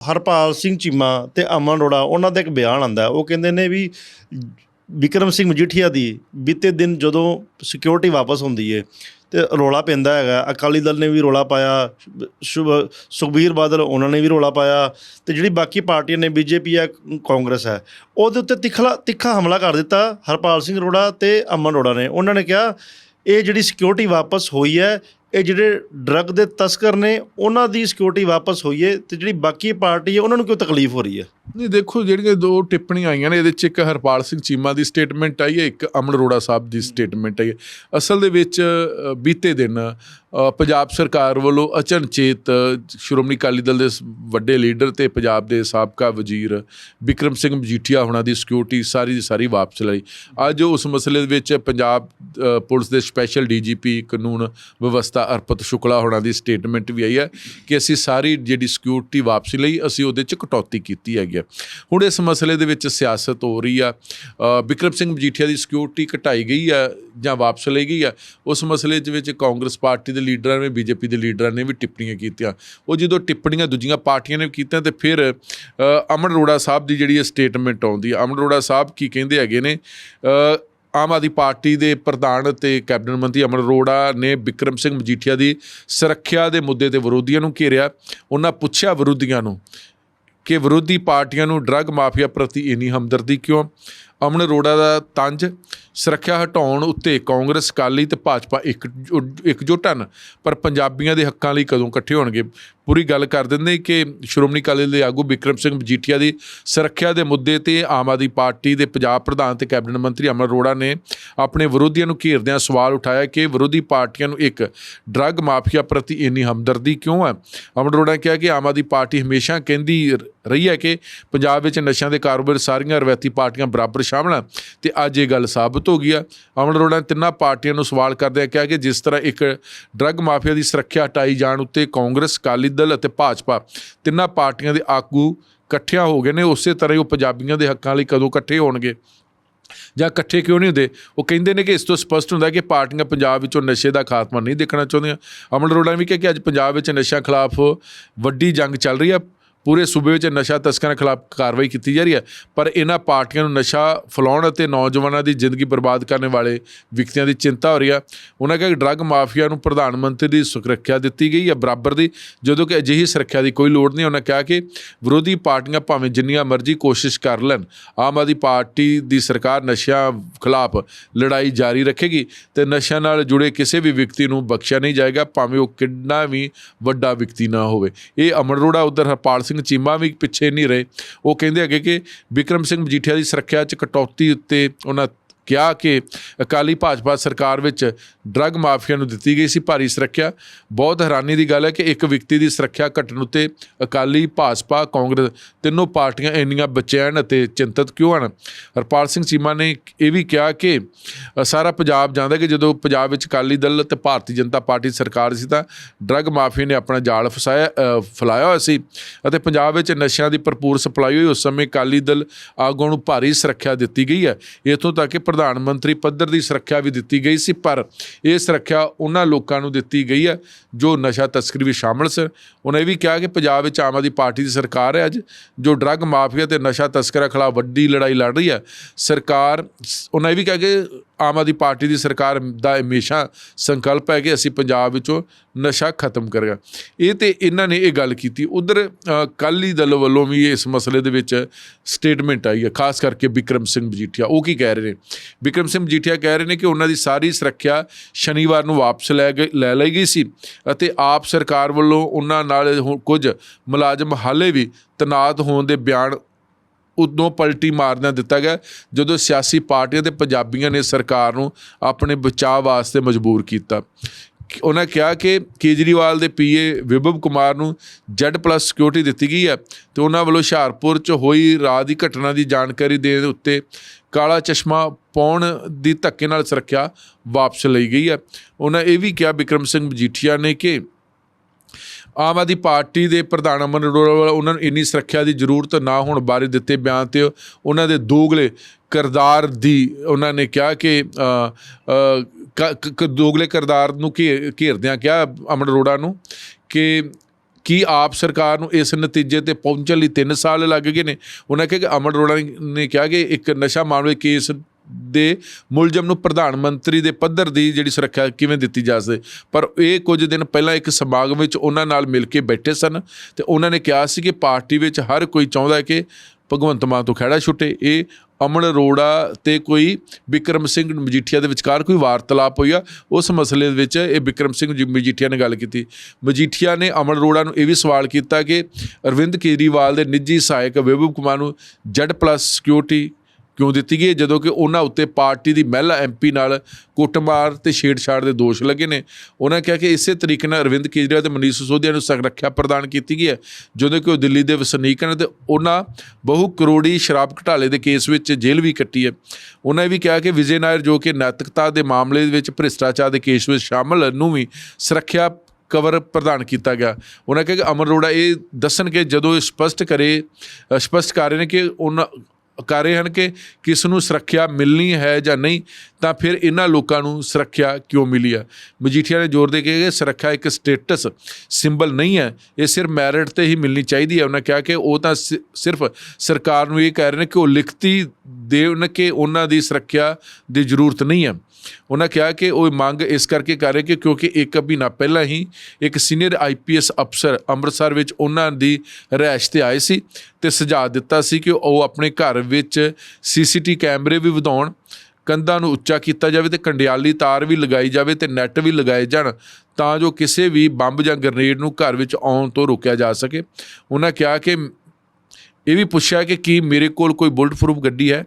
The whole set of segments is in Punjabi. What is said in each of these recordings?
ਹਰਪਾਲ ਸਿੰਘ ਚੀਮਾ ਤੇ ਅਮਨ ਅਰੋੜਾ, ਉਹਨਾਂ ਦਾ ਇੱਕ ਬਿਆਨ ਆਂਦਾ ਉਹ ਕਹਿੰਦੇ ਨੇ ਵੀ ਵਿਕਰਮ ਸਿੰਘ ਮਜੀਠੀਆ ਦੀ ਬੀਤੇ ਦਿਨ ਜਦੋਂ ਸਿਕਿਉਰਿਟੀ ਵਾਪਸ ਹੁੰਦੀ ਏ ਤੇ ਰੋਲਾ ਪੈਂਦਾ ਹੈਗਾ, ਅਕਾਲੀ ਦਲ ਨੇ ਵੀ ਰੋਲਾ ਪਾਇਆ, ਸ਼ੁਭ ਸੁਖਬੀਰ ਬਾਦਲ, ਉਹਨਾਂ ਨੇ ਵੀ ਰੋਲਾ ਪਾਇਆ ਤੇ ਜਿਹੜੀ ਬਾਕੀ ਪਾਰਟੀਆਂ ਨੇ, ਬੀਜੇਪੀ ਹੈ, ਕਾਂਗਰਸ ਹੈ, ਉਹਦੇ ਉੱਤੇ ਤਿੱਖਲਾ, ਤਿੱਖਾ ਹਮਲਾ ਕਰ ਦਿੱਤਾ ਹਰਪਾਲ ਸਿੰਘ ਅਰੋੜਾ ਤੇ ਅਮਨ ਅਰੋੜਾ ਨੇ। ਉਹਨਾਂ ਨੇ ਕਿਹਾ, ਇਹ ਜਿਹੜੀ ਸਿਕਿਉਰਿਟੀ ਵਾਪਸ ਹੋਈ ਹੈ ਇਹ ਜਿਹੜੇ ਡਰੱਗ ਦੇ ਤਸਕਰ ਨੇ, ਉਹਨਾਂ ਦੀ ਸਿਕਿਉਰਿਟੀ ਵਾਪਸ ਹੋਈਏ ਹੈ ਤੇ ਜਿਹੜੀ ਬਾਕੀ ਪਾਰਟੀ ਹੈ ਉਹਨਾਂ ਨੂੰ ਕਿਉਂ ਤਕਲੀਫ ਹੋ ਰਹੀ ਹੈ ਨਹੀਂ, ਦੇਖੋ ਜਿਹੜੀਆਂ ਦੋ ਟਿੱਪਣੀਆਂ ਆਈਆਂ ਨੇ, ਇਹਦੇ ਚ ਇੱਕ ਹਰਪਾਲ ਸਿੰਘ ਚੀਮਾ ਦੀ ਸਟੇਟਮੈਂਟ ਆਈ ਹੈ, ਇੱਕ ਅਮਨ ਅਰੋੜਾ ਸਾਹਿਬ ਦੀ ਸਟੇਟਮੈਂਟ ਆਈ ਹੈ। ਅਸਲ ਦੇ ਵਿੱਚ ਬੀਤੇ ਦਿਨ ਪੰਜਾਬ ਸਰਕਾਰ ਵੱਲੋਂ ਅਚਨਚੇਤ ਸ਼੍ਰੋਮਣੀ ਅਕਾਲੀ ਦਲ ਦੇ ਵੱਡੇ ਲੀਡਰ ਤੇ ਪੰਜਾਬ ਦੇ ਸਾਬਕਾ ਵਜ਼ੀਰ ਵਿਕਰਮ ਸਿੰਘ ਮਜੀਠੀਆ ਹੋਣਾ ਦੀ ਸਿਕਿਉਰਿਟੀ ਸਾਰੀ ਦੀ ਸਾਰੀ ਵਾਪਸ ਲਈ। ਅੱਜ ਉਸ ਮਸਲੇ ਦੇ ਵਿੱਚ ਪੰਜਾਬ ਪੁਲਿਸ ਦੇ ਸਪੈਸ਼ਲ ਡੀਜੀਪੀ ਕਾਨੂੰਨ ਵਿਵਸਥਾ ਅਰਪਤ ਸ਼ੁਕਲਾ ਹੋਣਾ ਦੀ ਸਟੇਟਮੈਂਟ ਵੀ ਆਈ ਹੈ ਕਿ ਅਸੀਂ ਸਾਰੀ ਜਿਹੜੀ ਸਿਕਿਉਰਿਟੀ ਵਾਪਸੀ ਲਈ, ਅਸੀਂ ਉਹਦੇ ਚ ਕਟੌਤੀ ਕੀਤੀ ਹੈਗੀ ਹੈ। ਹੁਣ ਇਸ ਮਸਲੇ ਦੇ ਵਿੱਚ ਸਿਆਸਤ ਹੋ ਰਹੀ ਆ। ਅ, ਵਿਕਰਮ ਸਿੰਘ ਮਜੀਠੀਆ ਦੀ ਸਿਕਿਉਰਿਟੀ ਘਟਾਈ ਗਈ ਆ ਜਾਂ ਵਾਪਸ ਲਈ ਗਈ ਆ। ਉਸ ਮਸਲੇ ਦੇ ਵਿੱਚ ਕਾਂਗਰਸ ਪਾਰਟੀ ਦੇ ਲੀਡਰਾਂ ਨੇ ਬੀਜੇਪੀ ਦੇ ਲੀਡਰਾਂ ਨੇ ਵੀ ਟਿੱਪਣੀਆਂ ਕੀਤੀਆਂ। ਉਹ ਜਦੋਂ ਟਿੱਪਣੀਆਂ ਦੂਜੀਆਂ ਪਾਰਟੀਆਂ ਨੇ ਕੀਤੀਆਂ ਤੇ ਫਿਰ ਅਮਨ ਅਰੋੜਾ ਸਾਹਿਬ ਦੀ ਜਿਹੜੀ ਸਟੇਟਮੈਂਟ ਆਉਂਦੀ ਆ। ਅਮਨ ਅਰੋੜਾ ਸਾਹਿਬ ਕੀ ਕਹਿੰਦੇ ਹੈਗੇ ਨੇ? ਆਮ ਆਦਮੀ ਪਾਰਟੀ ਦੇ ਪ੍ਰਧਾਨ ਤੇ ਕੈਬਨਿਟ ਮੰਤਰੀ ਅਮਨ ਅਰੋੜਾ ਨੇ ਵਿਕਰਮ ਸਿੰਘ ਮਜੀਠੀਆ ਦੀ ਸੁਰੱਖਿਆ ਦੇ ਮੁੱਦੇ ਤੇ ਵਿਰੋਧੀਆਂ ਨੂੰ ਘੇਰਿਆ। ਉਹਨਾਂ ਪੁੱਛਿਆ ਵਿਰੋਧੀਆਂ ਨੂੰ ਕਿ ਵਿਰੋਧੀ ਪਾਰਟੀਆਂ ਨੂੰ ਡਰੱਗ ਮਾਫੀਆ ਪ੍ਰਤੀ ਇੰਨੀ ਹਮਦਰਦੀ ਕਿਉਂ? ਅਮਨ ਅਰੋੜਾ ਦਾ ਤੰਜ, ਸੁਰੱਖਿਆ ਹਟਾਉਣ ਉੱਤੇ ਕਾਂਗਰਸ, ਅਕਾਲੀ ਤੇ ਭਾਜਪਾ ਇੱਕ ਇਕਜੁੱਟ ਹਨ, ਪਰ ਪੰਜਾਬੀਆਂ ਦੇ ਹੱਕਾਂ ਲਈ ਕਦੋਂ ਇਕੱਠੇ ਹੋਣਗੇ? ਪੂਰੀ ਗੱਲ ਕਰ ਦਿੰਦੇ ਕਿ ਸ਼੍ਰੋਮਣੀ ਅਕਾਲੀ ਦਲ ਦੇ ਆਗੂ ਬਿਕਰਮ ਸਿੰਘ ਮਜੀਠੀਆ ਦੀ ਸੁਰੱਖਿਆ ਦੇ ਮੁੱਦੇ ਤੇ ਆਮ ਆਦਮੀ ਪਾਰਟੀ ਦੇ ਪੰਜਾਬ ਪ੍ਰਧਾਨ ਤੇ ਕੈਬਨਿਟ ਮੰਤਰੀ ਅਮਰ ਅਰੋੜਾ ਨੇ ਆਪਣੇ ਵਿਰੋਧੀਆਂ ਨੂੰ ਘੇਰਦਿਆਂ ਸਵਾਲ ਉਠਾਇਆ ਕਿ ਵਿਰੋਧੀ ਪਾਰਟੀਆਂ ਨੂੰ ਇੱਕ ਡਰੱਗ ਮਾਫੀਆ ਪ੍ਰਤੀ ਇੰਨੀ ਹਮਦਰਦੀ ਕਿਉਂ ਹੈ? ਅਮਰ ਅਰੋੜਾ ਨੇ ਕਿਹਾ ਕਿ ਆਮ ਆਦਮੀ ਪਾਰਟੀ ਹਮੇਸ਼ਾ ਕਹਿੰਦੀ ਰ- ਰਹੀ ਹੈ ਕਿ ਪੰਜਾਬ ਵਿੱਚ ਨਸ਼ਿਆਂ ਦੇ ਕਾਰੋਬਾਰ ਸਾਰੀਆਂ ਰਵਾਇਤੀ ਪਾਰਟੀਆਂ ਬਰਾਬਰ ਸ਼ਾਮਲ ਹਨ ਤੇ ਅੱਜ ਇਹ ਗੱਲ ਸਾਬਤ ਹੋ ਗਈ ਆ ਅਮਨ ਅਰੋੜਾ ਨੇ ਤਿੰਨਾਂ ਪਾਰਟੀਆਂ ਨੂੰ ਸਵਾਲ ਕਰਦਿਆਂ ਕਿਹਾ ਕਿ ਜਿਸ ਤਰ੍ਹਾਂ ਇੱਕ ਡਰੱਗ ਮਾਫੀਆ ਦੀ ਸੁਰੱਖਿਆ ਹਟਾਈ ਜਾਣ ਉੱਤੇ ਕਾਂਗਰਸ, ਅਕਾਲੀ ਦਲ ਅਤੇ ਭਾਜਪਾ ਤਿੰਨਾਂ ਪਾਰਟੀਆਂ ਦੇ ਆਗੂ ਇਕੱਠਿਆਂ ਹੋ ਗਏ ਨੇ, ਉਸੇ ਤਰ੍ਹਾਂ ਹੀ ਉਹ ਪੰਜਾਬੀਆਂ ਦੇ ਹੱਕਾਂ ਲਈ ਕਦੋਂ ਇਕੱਠੇ ਹੋਣਗੇ ਜਾਂ ਇਕੱਠੇ ਕਿਉਂ ਨਹੀਂ ਹੁੰਦੇ? ਉਹ ਕਹਿੰਦੇ ਨੇ ਕਿ ਇਸ ਤੋਂ ਸਪਸ਼ਟ ਹੁੰਦਾ ਕਿ ਪਾਰਟੀਆਂ ਪੰਜਾਬ ਵਿੱਚੋਂ ਨਸ਼ੇ ਦਾ ਖਾਤਮਾ ਨਹੀਂ ਦੇਖਣਾ ਚਾਹੁੰਦੀਆਂ। ਅਮਲ ਅਰੋੜਾ ਨੇ ਵੀ ਕਿਹਾ ਕਿ ਅੱਜ ਪੰਜਾਬ ਵਿੱਚ ਨਸ਼ਿਆਂ ਖਿਲਾਫ ਵੱਡੀ ਜੰਗ ਚੱਲ ਰਹੀ ਹੈ। ਪੂਰੇ ਸੂਬੇ ਵਿੱਚ ਨਸ਼ਾ ਤਸਕਰਾਂ ਖਿਲਾਫ ਕਾਰਵਾਈ ਕੀਤੀ ਜਾ ਰਹੀ ਹੈ, ਪਰ ਇਹਨਾਂ ਪਾਰਟੀਆਂ ਨੂੰ ਨਸ਼ਾ ਫੈਲਾਉਣ ਅਤੇ ਨੌਜਵਾਨਾਂ ਦੀ ਜ਼ਿੰਦਗੀ ਬਰਬਾਦ ਕਰਨ ਵਾਲੇ ਵਿਅਕਤੀਆਂ ਦੀ ਚਿੰਤਾ ਹੋ ਰਹੀ ਹੈ। ਉਹਨਾਂ ਕਿਹਾ ਕਿ ਡਰੱਗ ਮਾਫੀਆ ਨੂੰ ਪ੍ਰਧਾਨ ਮੰਤਰੀ ਦੀ ਸੁਰੱਖਿਆ ਦਿੱਤੀ ਗਈ ਹੈ, ਬਰਾਬਰ ਦੀ, ਜਦੋਂ ਕਿ ਅਜਿਹੀ ਸੁਰੱਖਿਆ ਦੀ ਕੋਈ ਲੋੜ ਨਹੀਂ। ਉਹਨਾਂ ਕਿਹਾ ਕਿ ਵਿਰੋਧੀ ਪਾਰਟੀਆਂ ਭਾਵੇਂ ਜਿੰਨੀਆਂ ਮਰਜ਼ੀ ਕੋਸ਼ਿਸ਼ ਕਰ ਲੈਣ, ਆਮ ਆਦਮੀ ਪਾਰਟੀ ਦੀ ਸਰਕਾਰ ਨਸ਼ਿਆਂ ਖਿਲਾਫ ਲੜਾਈ ਜਾਰੀ ਰੱਖੇਗੀ ਤੇ ਨਸ਼ਿਆਂ ਨਾਲ ਜੁੜੇ ਕਿਸੇ ਵੀ ਵਿਅਕਤੀ ਨੂੰ ਬਖਸ਼ਿਆ ਨਹੀਂ ਜਾਏਗਾ, ਭਾਵੇਂ ਉਹ ਕਿੰਨਾ ਵੀ ਵੱਡਾ ਵਿਅਕਤੀ ਨਾ ਹੋਵੇ। ਇਹ ਅਮਰ ਅਰੋੜਾ, ਉਧਰ ਹਰਪਾਲ ਸਿੰਘ ਚੀਮਾ ਵੀ ਪਿੱਛੇ ਨਹੀਂ ਰਹੇ। ਉਹ ਕਹਿੰਦੇ ਹੈਗੇ ਕਿ ਵਿਕਰਮ ਸਿੰਘ ਮਜੀਠੀਆ ਦੀ ਸੁਰੱਖਿਆ 'ਚ ਕਟੌਤੀ ਉੱਤੇ ਉਹਨਾਂ ਕਿਹਾ ਕਿ ਅਕਾਲੀ ਭਾਜਪਾ ਸਰਕਾਰ ਵਿੱਚ ਡਰੱਗ ਮਾਫੀਆ ਨੂੰ ਦਿੱਤੀ ਗਈ ਸੀ ਭਾਰੀ ਸੁਰੱਖਿਆ। ਬਹੁਤ ਹੈਰਾਨੀ ਦੀ ਗੱਲ ਹੈ ਕਿ ਇੱਕ ਵਿਅਕਤੀ ਦੀ ਸੁਰੱਖਿਆ ਘਟਣ ਉੱਤੇ ਅਕਾਲੀ ਭਾਜਪਾ ਕਾਂਗਰਸ ਤਿੰਨੋਂ ਪਾਰਟੀਆਂ ਇੰਨੀਆਂ ਬਚੈਨ ਅਤੇ ਚਿੰਤਤ ਕਿਉਂ ਹਨ? ਹਰਪਾਲ ਸਿੰਘ ਚੀਮਾ ਨੇ ਇਹ ਵੀ ਕਿਹਾ ਕਿ ਸਾਰਾ ਪੰਜਾਬ ਜਾਂਦਾ ਕਿ ਜਦੋਂ ਪੰਜਾਬ ਵਿੱਚ ਅਕਾਲੀ ਦਲ ਤੇ ਭਾਰਤੀ ਜਨਤਾ ਪਾਰਟੀ ਸਰਕਾਰ ਸੀ ਤਾਂ ਡਰੱਗ ਮਾਫੀਆ ਨੇ ਆਪਣਾ ਜਾਲ ਫਸਾਇਆ ਅ, ਫੈਲਾਇਆ ਹੋਇਆ ਸੀ ਅਤੇ ਪੰਜਾਬ ਵਿੱਚ ਨਸ਼ਿਆਂ ਦੀ ਭਰਪੂਰ ਸਪਲਾਈ ਹੋਈ। ਉਸ ਸਮੇਂ ਅਕਾਲੀ ਦਲ ਆਗੂਆਂ ਨੂੰ ਭਾਰੀ ਸੁਰੱਖਿਆ ਦਿੱਤੀ ਗਈ ਹੈ। ਇੱਥੋਂ ਤੱਕ ਕਿ ਪ੍ਰਧਾਨ ਮੰਤਰੀ ਪੱਧਰ ਦੀ ਸੁਰੱਖਿਆ ਵੀ ਦਿੱਤੀ ਗਈ ਸੀ, ਪਰ ਇਹ ਸੁਰੱਖਿਆ ਉਹਨਾਂ ਲੋਕਾਂ ਨੂੰ ਦਿੱਤੀ ਗਈ ਹੈ ਜੋ ਨਸ਼ਾ ਤਸਕਰੀ ਵਿੱਚ ਸ਼ਾਮਲ ਸਨ। ਉਹਨੇ ਇਹ ਵੀ ਕਿਹਾ ਕਿ ਪੰਜਾਬ ਵਿੱਚ ਆਮ ਆਦਮੀ ਪਾਰਟੀ ਦੀ ਸਰਕਾਰ ਹੈ ਅੱਜ, ਜੋ ਡਰੱਗ ਮਾਫੀਆ ਤੇ ਨਸ਼ਾ ਤਸਕਰਾਂ ਖਿਲਾਫ ਵੱਡੀ ਲੜਾਈ ਲੜ ਰਹੀ ਹੈ। ਸਰਕਾਰ, ਉਹਨਾਂ ਇਹ ਵੀ ਕਿਹਾ ਕਿ ਆਮ ਆਦਮੀ ਪਾਰਟੀ ਦੀ ਸਰਕਾਰ ਦਾ ਹਮੇਸ਼ਾ ਸੰਕਲਪ ਹੈ ਕਿ ਅਸੀਂ ਪੰਜਾਬ ਵਿੱਚੋਂ ਨਸ਼ਾ ਖਤਮ ਕਰਾਂਗੇ ਇਹ ਤੇ ਇਹਨਾਂ ਨੇ ਇਹ ਗੱਲ ਕੀਤੀ। ਉਧਰ ਕਾਲੀ ਦਲ ਵੱਲੋਂ ਵੀ ਇਸ ਮਸਲੇ ਦੇ ਵਿੱਚ ਸਟੇਟਮੈਂਟ ਆਈ ਹੈ, ਖਾਸ ਕਰਕੇ ਵਿਕਰਮ ਸਿੰਘ ਮਜੀਠੀਆ ਉਹ ਕੀ ਕਹਿ ਰਹੇ ਨੇ? ਵਿਕਰਮ ਸਿੰਘ ਮਜੀਠੀਆ ਕਹਿ ਰਹੇ ਨੇ ਕਿ ਉਹਨਾਂ ਦੀ ਸਾਰੀ ਸੁਰੱਖਿਆ ਸ਼ਨੀਵਾਰ ਨੂੰ ਵਾਪਸ ਲੈ ਗਈ ਲੈ ਲਈ ਗਈ ਸੀ ਅਤੇ ਆਪ ਸਰਕਾਰ ਵੱਲੋਂ ਉਹਨਾਂ ਨਾਲ ਹੁਣ ਕੁਝ ਮੁਲਾਜ਼ਮ ਹਾਲੇ ਵੀ ਤਨਾਤ ਹੋਣ ਦੇ ਬਿਆਨ ਉਦੋਂ ਪਲਟੀ ਮਾਰਨਾ ਦਿੱਤਾ ਗਿਆ, ਜਦੋਂ ਸਿਆਸੀ ਪਾਰਟੀਆਂ ਤੇ ਪੰਜਾਬੀਆਂ ਨੇ ਸਰਕਾਰ ਨੂੰ ਆਪਣੇ ਬਚਾਅ ਵਾਸਤੇ ਮਜਬੂਰ ਕੀਤਾ। ਉਹਨਾਂ ਕਿਹਾ ਕਿ ਕੇਜਰੀਵਾਲ ਦੇ ਪੀਏ ਵਿਭਵ ਕੁਮਾਰ ਨੂੰ Z+ ਸਿਕਿਉਰਿਟੀ ਦਿੱਤੀ ਗਈ ਹੈ ਤੇ ਉਹਨਾਂ ਵੱਲੋਂ ਹੁਸ਼ਿਆਰਪੁਰ 'ਚ ਹੋਈ ਰਾਤ ਦੀ ਘਟਨਾ ਦੀ ਜਾਣਕਾਰੀ ਦੇਣ ਉੱਤੇ ਕਾਲਾ ਚਸ਼ਮਾ ਪਾਉਣ ਦੀ ਧੱਕੇ ਨਾਲ ਸੁਰੱਖਿਆ ਵਾਪਸ ਲਈ ਗਈ ਹੈ। ਉਹਨਾਂ ਇਹ ਵੀ ਕਿਹਾ, ਵਿਕਰਮ ਸਿੰਘ ਮਜੀਠੀਆ ਨੇ ਕਿ ਆਮ ਆਦਮੀ ਪਾਰਟੀ ਦੇ ਪ੍ਰਧਾਨ ਅਮਨ ਅਰੋੜਾ ਵੱਲੋਂ ਉਹਨਾਂ ਨੂੰ ਇੰਨੀ ਸੁਰੱਖਿਆ ਦੀ ਜ਼ਰੂਰਤ ਨਾ ਹੋਣ ਬਾਰੇ ਦਿੱਤੇ ਬਿਆਨ ਤੇ ਉਹਨਾਂ ਦੇ ਦੋਗਲੇ ਕਿਰਦਾਰ ਦੀ ਉਹਨਾਂ ਨੇ ਕਿਹਾ ਕਿ ਕ- ਦੋਗਲੇ ਕਿਰਦਾਰ ਨੂੰ ਘੇ- ਘੇਰਦਿਆਂ ਕਿਹਾ ਅਮਨ ਅਰੋੜਾ ਨੂੰ ਕਿ ਕੀ ਆਪ ਸਰਕਾਰ ਨੂੰ ਇਸ ਨਤੀਜੇ ਤੇ ਪਹੁੰਚਣ ਲਈ 3 ਸਾਲ ਲੱਗ ਗਏ ਨੇ। ਉਹਨਾਂ ਕਿਹਾ ਕਿ ਅਮਨ ਅਰੋੜਾ ਨੇ ਕਿਹਾ ਕਿ ਇੱਕ ਨਸ਼ਾ ਮਾਮਲੇ ਕੇਸ ਦੇ ਮੁਲਜ਼ਮ ਨੂੰ ਪ੍ਰਧਾਨ ਮੰਤਰੀ ਦੇ ਪੱਧਰ ਦੀ ਜਿਹੜੀ ਸੁਰੱਖਿਆ ਕਿਵੇਂ ਦਿੱਤੀ ਜਾ ਸਕੇ। ਪਰ ਇਹ ਕੁਝ ਦਿਨ ਪਹਿਲਾਂ ਇੱਕ ਸਮਾਗਮ ਵਿੱਚ ਉਹਨਾਂ ਨਾਲ ਮਿਲ ਕੇ ਬੈਠੇ ਸਨ ਤੇ ਉਹਨਾਂ ਨੇ ਕਿਹਾ ਸੀ ਕਿ ਪਾਰਟੀ ਵਿੱਚ ਹਰ ਕੋਈ ਚਾਹੁੰਦਾ ਹੈ ਕਿ ਭਗਵੰਤ ਮਾਨ ਤੋਂ ਖਹਿੜਾ ਛੁੱਟੇ। ਇਹ ਅਮਨ ਅਰੋੜਾ ਤੇ ਕੋਈ ਵਿਕਰਮ ਸਿੰਘ ਮਜੀਠੀਆ ਦੇ ਵਿਚਕਾਰ ਕੋਈ ਵਾਰਤਾਲਾਪ ਹੋਈ ਆ। ਉਸ ਮਸਲੇ ਵਿੱਚ ਇਹ ਵਿਕਰਮ ਸਿੰਘ ਜੀ ਮਜੀਠੀਆ ਨੇ ਗੱਲ ਕੀਤੀ। ਮਜੀਠੀਆ ਨੇ ਅਮਨ ਅਰੋੜਾ ਨੂੰ ਇਹ ਵੀ ਸਵਾਲ ਕੀਤਾ ਕਿ ਅਰਵਿੰਦ ਕੇਜਰੀਵਾਲ ਦੇ ਨਿੱਜੀ ਸਹਾਇਕ ਵਿਭਵ ਕੁਮਾਰ ਨੂੰ ਜੈਡ ਪਲੱਸ ਸਿਕਿਉਰਿਟੀ ਕਿਉਂ ਦਿੱਤੀ ਗਈ ਹੈ? ਜਦੋਂ ਕਿ ਉਹਨਾਂ ਉੱਤੇ ਪਾਰਟੀ ਦੀ ਮਹਿਲਾ ਐਮਪੀ ਨਾਲ ਕੁੱਟਮਾਰ ਤੇ ਛੇੜਛਾੜ ਦੇ ਦੋਸ਼ ਲੱਗੇ ਨੇ। ਉਹਨਾਂ ਕਿਹਾ ਕਿ ਇਸੇ ਤਰੀਕੇ ਨਾਲ ਅਰਵਿੰਦ ਕੇਜਰੀਵਾਲ ਤੇ ਮਨੀਸ਼ ਸਿਸੋਦੀਆ ਨੂੰ ਸੁਰੱਖਿਆ ਪ੍ਰਦਾਨ ਕੀਤੀ ਗਈ ਹੈ। ਜਦੋਂ ਕਿ ਉਹ ਦਿੱਲੀ ਦੇ ਵਸਨੀਕ ਹਨ ਤੇ ਉਹਨਾਂ ਬਹੁ ਕਰੋੜੀ ਸ਼ਰਾਬ ਘਟਾਲੇ ਦੇ ਕੇਸ ਵਿੱਚ ਜੇਲ੍ਹ ਵੀ ਕੱਟੀ ਹੈ। ਉਹਨਾਂ ਇਹ ਵੀ ਕਿਹਾ ਕਿ ਵਿਜੇ ਨਾਇਰ ਜੋ ਕਿ ਨੈਤਿਕਤਾ ਦੇ ਮਾਮਲੇ ਵਿੱਚ ਭ੍ਰਿਸ਼ਟਾਚਾਰ ਦੇ ਕੇਸ ਵਿੱਚ ਸ਼ਾਮਲ ਨੂੰ ਵੀ ਸੁਰੱਖਿਆ ਕਵਰ ਪ੍ਰਦਾਨ ਕੀਤਾ ਗਿਆ। ਉਹਨਾਂ ਕਿਹਾ ਕਿ ਅਮਰ ਅਰੋੜਾ ਇਹ ਦੱਸਣ ਕਿ ਜਦੋਂ ਇਹ ਸਪਸ਼ਟ ਕਰੇ ਅ, ਸਪਸ਼ਟ ਕਰ ਰਹੇ ਨੇ ਕਿ ਉਹਨਾਂ ਕਰ ਰਹੇ ਹਨ ਕਿ ਕਿਸ ਨੂੰ ਸੁਰੱਖਿਆ ਮਿਲਣੀ ਹੈ ਜਾਂ ਨਹੀਂ, ਤਾਂ ਫਿਰ ਇਹਨਾਂ ਲੋਕਾਂ ਨੂੰ ਸੁਰੱਖਿਆ ਕਿਉਂ ਮਿਲੀ ਹੈ? ਮਜੀਠੀਆ ਨੇ ਜ਼ੋਰ ਦੇ ਕੇ ਕਿ ਸੁਰੱਖਿਆ ਇੱਕ ਸਟੇਟਸ ਸਿੰਬਲ ਨਹੀਂ ਹੈ, ਇਹ ਸਿਰਫ ਮੈਰਿਟ ਤੇ ਹੀ ਮਿਲਣੀ ਚਾਹੀਦੀ ਹੈ। ਉਹਨਾਂ ਕਿਹਾ ਕਿ ਉਹ ਤਾਂ ਸਿ- ਸਿਰਫ ਸਰਕਾਰ ਨੂੰ ਇਹ ਕਹਿ ਰਹੇ ਨੇ ਕਿ ਉਹ ਲਿਖਤੀ ਦੇਣ ਕਿ ਉਹਨਾਂ ਦੀ ਸੁਰੱਖਿਆ ਦੀ ਜ਼ਰੂਰਤ ਨਹੀਂ ਹੈ। ਉਹਨਾਂ ਕਿਹਾ ਕਿ ਉਹ ਮੰਗ ਇਸ ਕਰਕੇ ਕਰ ਰਹੇ ਕਿ ਕਿਉਂਕਿ ਇੱਕ ਮਹੀਨਾ ਪਹਿਲਾਂ ਹੀ ਇੱਕ ਸੀਨੀਅਰ ਆਈਪੀਐਸ ਅਫਸਰ ਅੰਮ੍ਰਿਤਸਰ ਵਿੱਚ ਉਹਨਾਂ ਦੀ ਰਿਹਾਇਸ਼ ਤੇ ਆਏ ਸੀ ਤੇ ਸੁਝਾਅ ਦਿੱਤਾ ਸੀ ਕਿ ਉਹ ਆਪਣੇ ਘਰ ਵਿੱਚ ਸੀਸੀਟੀ ਕੈਮਰੇ ਵੀ ਵਧਾਉਣ, ਕੰਧਾਂ ਨੂੰ ਉੱਚਾ ਕੀਤਾ ਜਾਵੇ ਤੇ ਕੰਡਿਆਲੀ ਤਾਰ ਵੀ ਲਗਾਈ ਜਾਵੇ ਤੇ ਨੈੱਟ ਵੀ ਲਗਾਏ ਜਾਣ ਤਾਂ ਜੋ ਕਿਸੇ ਵੀ ਬੰਬ ਜਾਂ ਗ੍ਰਨੇਡ ਨੂੰ ਘਰ ਵਿੱਚ ਆਉਣ ਤੋਂ ਰੋਕਿਆ ਜਾ ਸਕੇ। ਉਹਨਾਂ ਕਿਹਾ ਕਿ ਇਹ ਵੀ ਪੁੱਛਿਆ ਕਿ ਕੀ ਮੇਰੇ ਕੋਲ ਕੋਈ ਬੁਲਟ ਪ੍ਰੂਫ ਗੱਡੀ ਹੈ?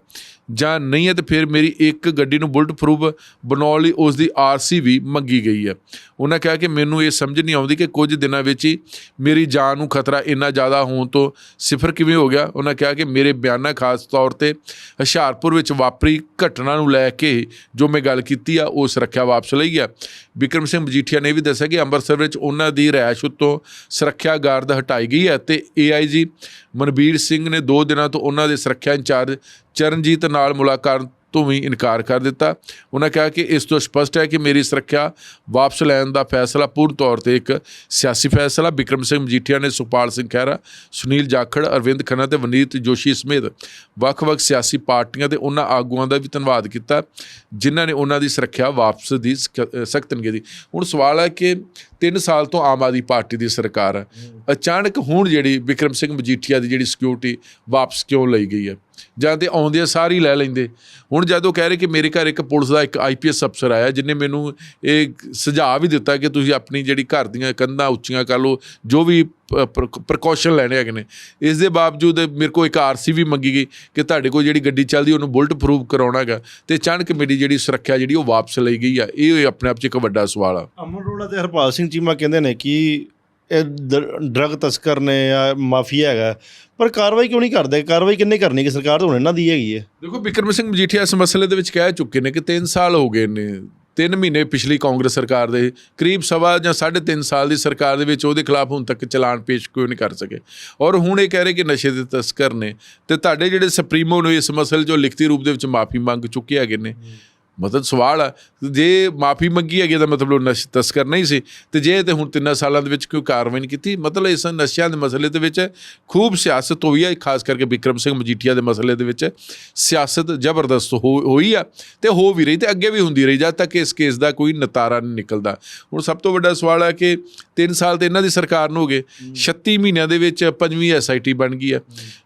ਜਾਂ ਨਹੀਂ ਹੈ ਤੇ ਫਿਰ ਮੇਰੀ ਇੱਕ ਗੱਡੀ ਨੂੰ ਬੁਲਟ ਪ੍ਰੂਫ ਬਣਾਉਣ ਲਈ ਉਸ ਦੀ ਆਰਸੀ ਵੀ ਮੰਗੀ ਗਈ ਹੈ। ਉਹਨਾਂ ਕਿਹਾ ਕਿ ਮੈਨੂੰ ਇਹ ਸਮਝ ਨਹੀਂ ਆਉਂਦੀ ਕਿ ਕੁਝ ਦਿਨਾਂ ਵਿੱਚ ਹੀ ਮੇਰੀ ਜਾਨ ਨੂੰ ਖਤਰਾ ਇੰਨਾ ਜ਼ਿਆਦਾ ਹੋਣ ਤੋਂ ਸਿਫਰ ਕਿਵੇਂ ਹੋ ਗਿਆ। ਉਹਨਾਂ ਕਿਹਾ ਕਿ ਮੇਰੇ ਬਿਆਨਾਂ ਖਾਸ ਤੌਰ ਤੇ ਹੁਸ਼ਿਆਰਪੁਰ ਵਿੱਚ ਵਾਪਰੀ ਘਟਨਾ ਨੂੰ ਲੈ ਕੇ ਜੋ ਮੈਂ ਗੱਲ ਕੀਤੀ ਆ, ਉਹ ਸੁਰੱਖਿਆ ਵਾਪਸ ਲਈ ਗਿਆ ਵਿਕਰਮ ਸਿੰਘ ਮਜੀਠੀਆ ਨੇ ਇਹ ਵੀ ਦੱਸਿਆ ਕਿ ਅੰਮ੍ਰਿਤਸਰ ਵਿੱਚ ਉਹਨਾਂ ਦੀ ਰਿਹਾਇਸ਼ ਉੱਤੋਂ ਸੁਰੱਖਿਆ ਗਾਰਡ ਹਟਾਈ ਗਈ ਹੈ ਤੇ ਏਆਈਜੀ ਮਨਬੀਰ ਸਿੰਘ ਨੇ 2 ਦਿਨਾਂ ਤੋਂ ਉਹਨਾਂ ਦੇ ਸੁਰੱਖਿਆ ਇੰਚਾਰਜ ਚਰਨਜੀਤ ਨਾਲ ਮੁਲਾਕਾਤ ਤੋਂ ਵੀ ਇਨਕਾਰ ਕਰ ਦਿੱਤਾ। ਉਹਨਾਂ ਕਿਹਾ ਕਿ ਇਸ ਤੋਂ ਸਪਸ਼ਟ ਹੈ ਕਿ ਮੇਰੀ ਸੁਰੱਖਿਆ ਵਾਪਸ ਲੈਣ ਦਾ ਫੈਸਲਾ ਪੂਰਨ ਤੌਰ ਤੇ ਇੱਕ ਸਿਆਸੀ ਫੈਸਲਾ। ਬਿਕਰਮ ਸਿੰਘ ਮਜੀਠੀਆ ਨੇ ਸੁਖਪਾਲ ਸਿੰਘ ਖਹਿਰਾ, ਸੁਨੀਲ ਜਾਖੜ, ਅਰਵਿੰਦ ਖੰਨਾ ਤੇ ਵਨੀਤ ਜੋਸ਼ੀ ਸਮੇਤ ਵੱਖ-ਵੱਖ ਸਿਆਸੀ ਪਾਰਟੀਆਂ ਦੇ ਉਹਨਾਂ ਆਗੂਆਂ ਦਾ ਵੀ ਧੰਨਵਾਦ ਕੀਤਾ, ਜਿਨ੍ਹਾਂ ਨੇ ਉਹਨਾਂ ਦੀ ਸੁਰੱਖਿਆ ਵਾਪਸ ਦੀ ਸਖਤ ਨਿਗਰਾਨੀ ਹੁਣ ਸਵਾਲ ਹੈ ਕਿ 3 ਸਾਲ ਤੋਂ ਆਮ ਆਦਮੀ ਪਾਰਟੀ ਦੀ ਸਰਕਾਰ ਹੈ। ਅਚਾਨਕ ਹੁਣ ਜਿਹੜੀ ਵਿਕਰਮ ਸਿੰਘ ਮਜੀਠੀਆ ਦੀ ਜਿਹੜੀ ਸਿਕਿਉਰਿਟੀ ਵਾਪਸ ਕਿਉਂ ਲਈ ਗਈ ਹੈ? ਜਾਂ ਤੇ ਆਉਂਦੇ ਸਾਰੀ ਲੈ ਲੈਂਦੇ। ਹੁਣ ਜਦੋਂ ਕਹਿ ਰਹੇ ਕਿ ਮੇਰੇ ਘਰ ਇੱਕ ਪੁਲਿਸ ਦਾ ਇੱਕ ਆਈਪੀਐਸ ਅਫਸਰ ਆਇਆ, ਜਿਨੇ ਮੈਨੂੰ ਇਹ ਸੁਝਾਅ ਵੀ ਦਿੱਤਾ ਕਿ ਤੁਸੀਂ ਆਪਣੀ ਜਿਹੜੀ ਘਰ ਦੀਆਂ ਕੰਧਾਂ ਉੱਚੀਆਂ ਕਰ ਲਓ, ਜੋ ਵੀ ਪ੍ਰੀਕਾਸ਼ਨ ਲੈਣੇ ਹੈਗੇ ਨੇ। ਇਸ ਦੇ ਬਾਵਜੂਦ ਮੇਰੇ ਕੋਲ ਇੱਕ ਆਰਸੀ ਵੀ ਮੰਗੀ ਗਈ ਕਿ ਤੁਹਾਡੇ ਕੋਲ ਜਿਹੜੀ ਗੱਡੀ ਚੱਲਦੀ ਉਹਨੂੰ ਬੁਲਟ ਪ੍ਰੂਫ ਕਰਾਉਣਾ ਹੈਗਾ। ਤੇ ਅਚਾਨਕ ਮੇਰੀ ਜਿਹੜੀ ਸੁਰੱਖਿਆ ਜਿਹੜੀ ਉਹ ਵਾਪਸ ਲਈ ਗਈ ਆ ਇਹ ਆਪਣੇ ਆਪ 'ਚ ਇੱਕ ਵੱਡਾ ਸਵਾਲ ਆ। ਅਮਨ ਅਰੋੜਾ ਤੇ ਹਰਪਾਲ ਸਿੰਘ ਚੀਮਾ ਕਹਿੰਦੇ ਨੇ ਕਿ ਇਹ ਡਰਗ ਤਸਕਰ ਨੇ ਜਾਂ ਮਾਫੀਆ ਹੈਗਾ, ਪਰ ਕਾਰਵਾਈ ਕਿਉਂ ਨਹੀਂ ਕਰਦੇ? ਕਾਰਵਾਈ ਕਿੰਨੇ ਕਰਨੀ ਕਿ ਸਰਕਾਰ ਤਾਂ ਹੁਣ ਇਹਨਾਂ ਦੀ ਹੈਗੀ ਹੈ। ਦੇਖੋ, ਬਿਕਰਮ ਸਿੰਘ ਮਜੀਠੀਆ ਇਸ ਮਸਲੇ ਦੇ ਵਿੱਚ ਕਹਿ ਚੁੱਕੇ ਨੇ ਕਿ 3 ਸਾਲ ਹੋ ਗਏ ਨੇ। 3 ਮਹੀਨੇ ਪਿਛਲੀ ਕਾਂਗਰਸ ਸਰਕਾਰ ਦੇ, ਕਰੀਬ ਸਵਾ ਜਾਂ 3.5 ਸਾਲ ਦੀ ਸਰਕਾਰ ਦੇ ਵਿੱਚ ਉਹਦੇ ਖਿਲਾਫ ਹੁਣ ਤੱਕ ਚਲਾਨ ਪੇਸ਼ ਕਿਉਂ ਨਹੀਂ ਕਰ ਸਕੇ। ਔਰ ਹੁਣ ਇਹ ਕਹਿ ਰਹੇ ਕਿ ਨਸ਼ੇ ਦੇ ਤਸਕਰ ਨੇ। ਤੇ ਤੁਹਾਡੇ ਜਿਹੜੇ ਸੁਪਰੀਮੋ ਨੂੰ ਇਸ ਮਸਲੇ 'ਚੋਂ ਲਿਖਤੀ ਰੂਪ ਦੇ ਵਿੱਚ ਮਾਫੀ ਮੰਗ ਚੁੱਕੇ ਹੈਗੇ ਨੇ। ਮਤਲਬ ਸਵਾਲ ਆ। ਜੇ ਮਾਫੀ ਮੰਗੀ ਹੈਗੀ ਤਾਂ ਮਤਲਬ ਉਹ ਨਸ਼ ਤਸਕਰ ਨਹੀਂ ਸੀ। ਤੇ ਜੇ ਤੇ ਹੁਣ ਤਿੰਨਾਂ ਸਾਲਾਂ ਦੇ ਵਿੱਚ ਕੋਈ ਕਾਰਵਾਈ ਨਹੀਂ ਕੀਤੀ ਮਤਲਬ ਇਸ ਨਸ਼ਿਆਂ ਦੇ ਮਸਲੇ ਦੇ ਵਿੱਚ ਖੂਬ ਸਿਆਸਤ ਹੋਈ ਹੈ ਖਾਸ ਕਰਕੇ ਵਿਕਰਮ ਸਿੰਘ ਮਜੀਠੀਆ ਦੇ ਮਸਲੇ ਦੇ ਵਿੱਚ ਸਿਆਸਤ ਜ਼ਬਰਦਸਤ ਹੋ- ਹੋਈ ਆ ਤੇ ਹੋ ਵੀ ਰਹੀ ਤੇ ਅੱਗੇ ਵੀ ਹੁੰਦੀ ਰਹੀ ਜਦ ਤੱਕ ਇਸ ਕੇਸ ਦਾ ਕੋਈ ਨਤਾਰਾ ਨਹੀਂ ਨਿਕਲਦਾ। ਹੁਣ ਸਭ ਤੋਂ ਵੱਡਾ ਸਵਾਲ ਹੈ ਕਿ 3 ਸਾਲ ਤੇ ਇਹਨਾਂ ਦੀ ਸਰਕਾਰ ਨੂੰ ਹੋ ਗਏ 36 ਮਹੀਨਿਆਂ ਦੇ ਵਿੱਚ ਪੰਜਵੀਂ ਐਸਆਈਟੀ ਬਣ ਗਈ ਹੈ।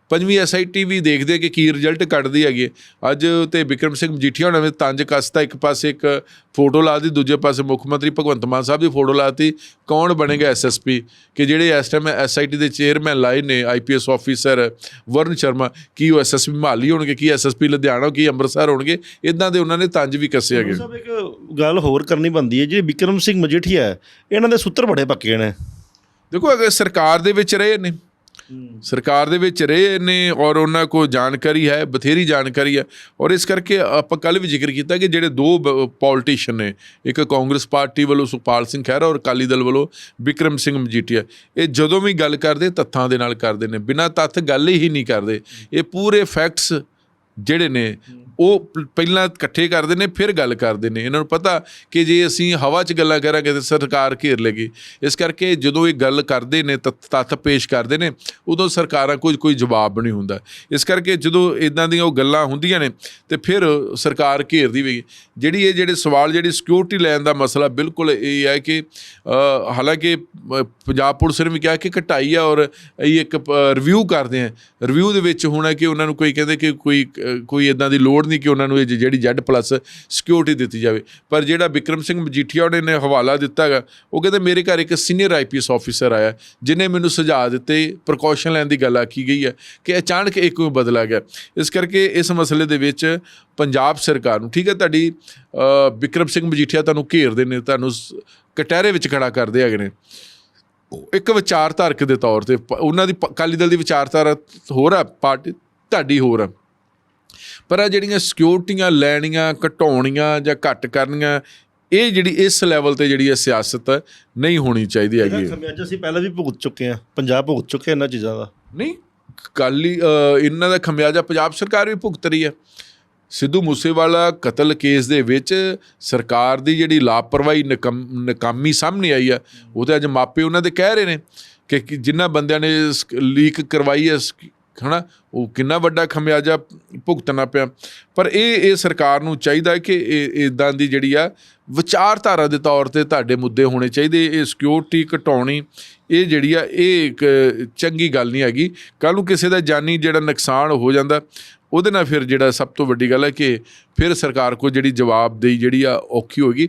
ਪੰਜਵੀਂ ਐਸਆਈਟੀ ਵੀ ਦੇਖਦੇ ਕਿ ਕੀ ਰਿਜ਼ਲਟ ਕੱਢਦੀ ਹੈਗੀ। ਅੱਜ ਤੇ ਵਿਕਰਮ ਸਿੰਘ ਮਜੀਠੀਆ ਹੋਣਾ ਨੇ ਤੰਜ ਕਸਤਾ ਇੱਕ ਪਾਸੇ ਇੱਕ ਫੋਟੋ ਲਾਤੀ ਦੂਜੇ ਪਾਸੇ ਮੁੱਖ ਮੰਤਰੀ ਭਗਵੰਤ ਮਾਨ ਸਾਹਿਬ ਦੀ ਫੋਟੋ ਲਾਤੀ ਕੌਣ ਬਣੇਗਾ ਐਸਐਸਪੀ ਕਿ ਜਿਹੜੇ ਇਸ ਟਾਈਮ ਐਸਆਈਟੀ ਦੇ ਚੇਅਰਮੈਨ ਲਾਏ ਨੇ ਆਈਪੀਐਸ ਆਫੀਸਰ ਵਰਨ ਸ਼ਰਮਾ ਕੀ ਉਹ ਐਸਐਸਪੀ ਮਾਲੀ ਹੋਣਗੇ ਕੀ ਐਸਐਸਪੀ ਲੁਧਿਆਣਾ ਕੀ ਅੰਮ੍ਰਿਤਸਰ ਹੋਣਗੇ ਇਦਾਂ ਦੇ ਉਹਨਾਂ ਨੇ ਤੰਜ ਵੀ ਕੱਸੇ ਹੈਗੇ ਸਭ ਇੱਕ ਗੱਲ ਹੋਰ ਕਰਨੀ ਬੰਦੀ ਹੈ ਜਿਹੜੀ ਵਿਕਰਮ ਸਿੰਘ ਮਜੀਠੀਆ ਇਹਨਾਂ ਦੇ ਸੂਤਰ ਬੜੇ ਪੱਕੇ ਨੇ। ਦੇਖੋ ਅਗਰ ਸਰਕਾਰ ਦੇ ਵਿੱਚ ਰਹੇ ਨੇ ਸਰਕਾਰ ਦੇ ਵਿੱਚ ਰਹੇ ਨੇ ਔਰ ਉਹਨਾਂ ਕੋਲ ਜਾਣਕਾਰੀ ਹੈ ਬਥੇਰੀ ਜਾਣਕਾਰੀ ਹੈ। ਔਰ ਇਸ ਕਰਕੇ ਆਪਾਂ ਕੱਲ ਵੀ ਜ਼ਿਕਰ ਕੀਤਾ ਕਿ ਜਿਹੜੇ ਦੋ ਪੋਲੀਟੀਸ਼ੀਅਨ ਨੇ ਇੱਕ ਕਾਂਗਰਸ ਪਾਰਟੀ ਵੱਲੋਂ ਸੁਖਪਾਲ ਸਿੰਘ ਖਹਿਰਾ ਔਰ ਅਕਾਲੀ ਦਲ ਵੱਲੋਂ ਵਿਕਰਮ ਸਿੰਘ ਮਜੀਠੀਆ ਇਹ ਜਦੋਂ ਵੀ ਗੱਲ ਕਰਦੇ ਤੱਥਾਂ ਦੇ ਨਾਲ ਕਰਦੇ ਨੇ ਬਿਨਾਂ ਤੱਥ ਗੱਲ ਹੀ ਨਹੀਂ ਕਰਦੇ। ਇਹ ਪੂਰੇ ਫੈਕਟਸ ਜਿਹੜੇ ਨੇ ਉਹ ਪਹਿਲਾਂ ਇਕੱਠੇ ਕਰਦੇ ਨੇ ਫਿਰ ਗੱਲ ਕਰਦੇ ਨੇ। ਇਹਨਾਂ ਨੂੰ ਪਤਾ ਕਿ ਜੇ ਅਸੀਂ ਹਵਾ 'ਚ ਗੱਲਾਂ ਕਰਾਂਗੇ ਤਾਂ ਸਰਕਾਰ ਘੇਰ ਲੇਗੀ। ਇਸ ਕਰਕੇ ਜਦੋਂ ਇਹ ਗੱਲ ਕਰਦੇ ਨੇ ਤੱਥ ਪੇਸ਼ ਕਰਦੇ ਨੇ ਉਦੋਂ ਸਰਕਾਰਾਂ ਕੋਈ ਕੋਈ ਜਵਾਬ ਨਹੀਂ ਹੁੰਦਾ। ਇਸ ਕਰਕੇ ਜਦੋਂ ਇਦਾਂ ਦੀਆਂ ਉਹ ਗੱਲਾਂ ਹੁੰਦੀਆਂ ਨੇ ਤੇ ਫਿਰ ਸਰਕਾਰ ਘੇਰਦੀ ਵੀ ਜਿਹੜੀ ਇਹ ਜਿਹੜੇ ਸਵਾਲ ਜਿਹੜੀ ਸਿਕਿਉਰਿਟੀ ਲੈਣ ਦਾ ਮਸਲਾ ਬਿਲਕੁਲ ਇਹ ਹੈ ਕਿ ਹਾਲਾਂਕਿ ਪੰਜਾਬ ਪੁਲਿਸ ਨੇ ਵੀ ਕਿਹਾ ਕਿ ਘਟਾਈ ਆ ਔਰ ਇਹ ਇੱਕ ਰਿਵਿਊ ਕਰਦੇ ਆ। ਰਿਵਿਊ ਦੇ ਵਿੱਚ ਹੋਣਾ ਕਿ ਉਹਨਾਂ ਨੂੰ ਕੋਈ ਕਹਿੰਦੇ ਕਿ ਕੋਈ ਕੋਈ ਇਦਾਂ ਦੀ ਲੋੜ ਨਹੀਂ ਕਿ ਉਹਨਾਂ ਨੂੰ ਇਹ ਜਿਹੜੀ Z ਪਲੱਸ ਸਿਕਿਉਰਿਟੀ ਦਿੱਤੀ ਜਾਵੇ। ਪਰ ਜਿਹੜਾ ਵਿਕਰਮ ਸਿੰਘ ਮਜੀਠੀਆ ਉਹਨੇ ਨੇ ਹਵਾਲਾ ਦਿੱਤਾ ਹੈਗਾ ਉਹ ਕਹਿੰਦੇ ਮੇਰੇ ਘਰ ਇੱਕ ਸੀਨੀਅਰ ਆਈਪੀਐਸ ਆਫੀਸਰ ਆਇਆ ਜਿਨੇ ਮੈਨੂੰ ਸੁਝਾਅ ਦਿੱਤੇ ਪ੍ਰੀਕਾਸ਼ਨ ਲੈਣ ਦੀ ਗੱਲ ਆਖੀ ਗਈ ਹੈ ਕਿ ਅਚਾਨਕ ਇਹ ਨੂੰ ਬਦਲਾ ਗਿਆ। ਇਸ ਕਰਕੇ ਇਸ ਮਸਲੇ ਦੇ ਵਿੱਚ ਪੰਜਾਬ ਸਰਕਾਰ ਨੂੰ ਠੀਕ ਹੈ ਤੁਹਾਡੀ ਅ, ਵਿਕਰਮ ਸਿੰਘ ਮਜੀਠੀਆ ਤੁਹਾਨੂੰ ਘੇਰਦੇ ਨੇ ਤੁਹਾਨੂੰ ਕਟਹਿਰੇ ਵਿੱਚ ਖੜਾ ਕਰਦੇ ਹੈਗੇ ਨੇ। ਇੱਕ ਵਿਚਾਰਧਾਰਕ ਦੇ ਤੌਰ ਤੇ ਪ- ਉਹਨਾਂ ਦੀ ਅਕਾਲੀ ਦਲ ਦੀ ਵਿਚਾਰਧਾਰਾ ਹੋਰ ਆ ਪਾਰਟੀ ਤੁਹਾਡੀ ਹੋਰ ਆ। ਪਰ ਆ ਜਿਹੜੀਆਂ ਸਿਕਿਉਰਟੀਆਂ ਲੈਣੀਆਂ ਘਟਾਉਣੀਆਂ ਜਾਂ ਘੱਟ ਕਰਨੀਆਂ ਇਹ ਜਿਹੜੀ ਇਸ ਲੈਵਲ ਤੇ ਜਿਹੜੀ ਹੈ ਸਿਆਸਤ ਨਹੀਂ ਹੋਣੀ ਚਾਹੀਦੀ ਹੈਗੀ। ਖਮਿਆਜਾ ਅਸੀਂ ਪਹਿਲਾਂ ਵੀ ਭੁਗਤ ਚੁੱਕੇ ਹਾਂ ਪੰਜਾਬ ਭੁਗਤ ਚੁੱਕੇ ਇਹਨਾਂ ਚੀਜ਼ਾਂ ਦਾ। ਨਹੀਂ ਕਾਲੀ ਇਹਨਾਂ ਦਾ ਖਮਿਆਜਾ ਪੰਜਾਬ ਸਰਕਾਰ ਵੀ ਭੁਗਤ ਰਹੀ ਹੈ। ਸਿੱਧੂ ਮੂਸੇਵਾਲਾ ਕਤਲ ਕੇਸ ਦੇ ਵਿੱਚ ਸਰਕਾਰ ਦੀ ਜਿਹੜੀ ਲਾਪਰਵਾਹੀ ਨਕਮ- ਸਾਹਮਣੇ ਆਈ ਆ ਉਹਦੇ ਅੱਜ ਮਾਪੇ ਉਹਨਾਂ ਦੇ ਕਹਿ ਰਹੇ ਨੇ ਕਿ ਜਿਨ੍ਹਾਂ ਬੰਦਿਆਂ ਨੇ ਲੀਕ ਕਰਵਾਈ ਹੈ ਹਨਾ? ਉਹ ਕਿੰਨਾ ਵੱਡਾ ਖਮਿਆਜਾ ਭੁਗਤਣਾ ਪਿਆ। ਪਰ ਇਹ ਇਹ ਸਰਕਾਰ ਨੂੰ ਚਾਹੀਦਾ ਹੈ ਕਿ ਇਹ ਇਦਾਂ ਦੀ ਜਿਹੜੀ ਆ ਵਿਚਾਰਧਾਰਾ ਦੇ ਤੌਰ ਤੇ ਤੁਹਾਡੇ ਮੁੱਦੇ ਹੋਣੇ ਚਾਹੀਦੇ। ਇਹ ਸਿਕਿਉਰਿਟੀ ਘਟਾਉਣੀ, ਇਹ ਜਿਹੜੀ ਆ, ਇਹ ਇੱਕ ਚੰਗੀ ਗੱਲ ਨਹੀਂ ਹੈਗੀ। ਕੱਲ ਨੂੰ ਕਿਸੇ ਦਾ ਜਾਨੀ ਜਿਹੜਾ ਨੁਕਸਾਨ ਹੋ ਜਾਂਦਾ, ਉਹਦੇ ਨਾਲ ਫਿਰ ਜਿਹੜਾ ਸਭ ਤੋਂ ਵੱਡੀ ਗੱਲ ਹੈ ਕਿ ਫਿਰ ਸਰਕਾਰ ਕੋਲ ਜਿਹੜੀ ਜਵਾਬਦੇਹੀ ਜਿਹੜੀ ਆ ਔਖੀ ਹੋਗੀ